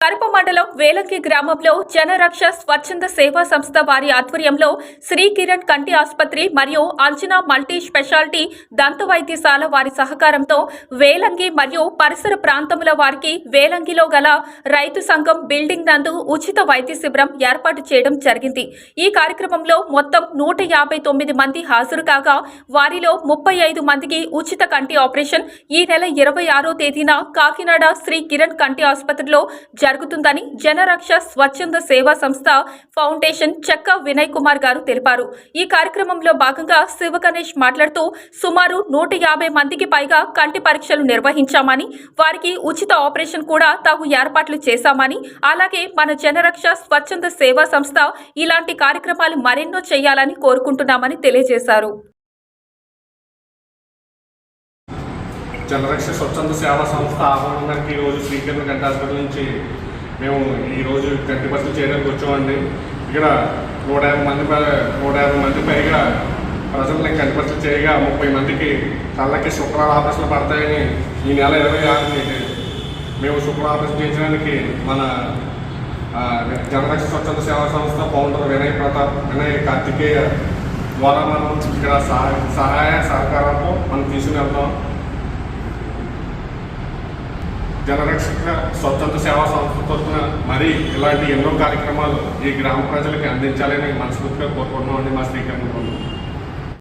కరప మండలం వేలంకి గ్రామంలో జనరక్ష స్వచ్ఛంద సేవా సంస్థ వారి ఆధ్వర్యంలో శ్రీ కిరణ్ కంటి ఆసుపత్రి మరియు అంజనా మల్టీ స్పెషాలిటీ దంత వైద్యశాల వారి సహకారంతో వేలంగి మరియు పరిసర ప్రాంతముల వారికి వేలంగిలో గల రైతు సంఘం బిల్డింగ్ నందు ఉచిత వైద్య శిబిరం ఏర్పాటు చేయడం జరిగింది. ఈ కార్యక్రమంలో మొత్తం నూట యాభై తొమ్మిది మంది హాజరు కాగా వారిలో ముప్పై ఐదు మందికి ఉచిత కంటి ఆపరేషన్. ఈ నెల ఇరవై ఆరో తేదీన కాకినాడ శ్రీ కిరణ్ కంటి ఆసుపత్రిలో జరుగుతుందని జనరక్ష స్వచ్ఛంద సేవా సంస్థ ఫౌండేషన్ చెక్క వినయ్ కుమార్ గారు తెలిపారు. ఈ కార్యక్రమంలో భాగంగా శివ గణేష్ మాట్లాడుతూ సుమారు నూట యాభై మందికి పైగా కంటి పరీక్షలు నిర్వహించామని వారికి ఉచిత ఆపరేషన్ కూడా తాము ఏర్పాట్లు చేశామని అలాగే మన జనరక్ష స్వచ్ఛంద సేవా సంస్థ ఇలాంటి కార్యక్రమాలు మరెన్నో చేయాలని కోరుకుంటున్నామని తెలియజేశారు. జనరక్ష స్వచ్ఛంద సేవా సంస్థ ఆహ్వానం మేరకు ఈరోజు శ్రీకరణ గంట హాస్పిటల్ నుంచి మేము ఈరోజు గంటి బస్సులు చేయడానికి వచ్చామండి. ఇక్కడ నూట యాభై మంది పై- నూట యాభై మంది పైగా ప్రజల్ని కంటి బస్సులు చేయగా ముప్పై మందికి కళ్ళకి శుక్రాల ఆపరేషన్లు పడతాయని ఈ నెల ఇరవై ఆరుని మేము శుక్ర ఆపరేషన్ చేయించడానికి మన జనరక్ష స్వచ్ఛంద సేవా సంస్థ ఫౌండర్ వినయ్ ప్రతాప్ వినయ్ కార్తికేయ ద్వారా మనం ఇక్కడ సహాయ సహాయ సహకారంతో మనం తీసుకుని వెళ్తాం. జనరక్షక స్వచ్ఛంద సేవా సంస్థ తరఫున మరి ఇలాంటి ఎన్నో కార్యక్రమాలు ఈ గ్రామ ప్రజలకు అందించాలని మనస్ఫూర్తిగా కోరుకుంటున్నామండి మా శ్రీకరణ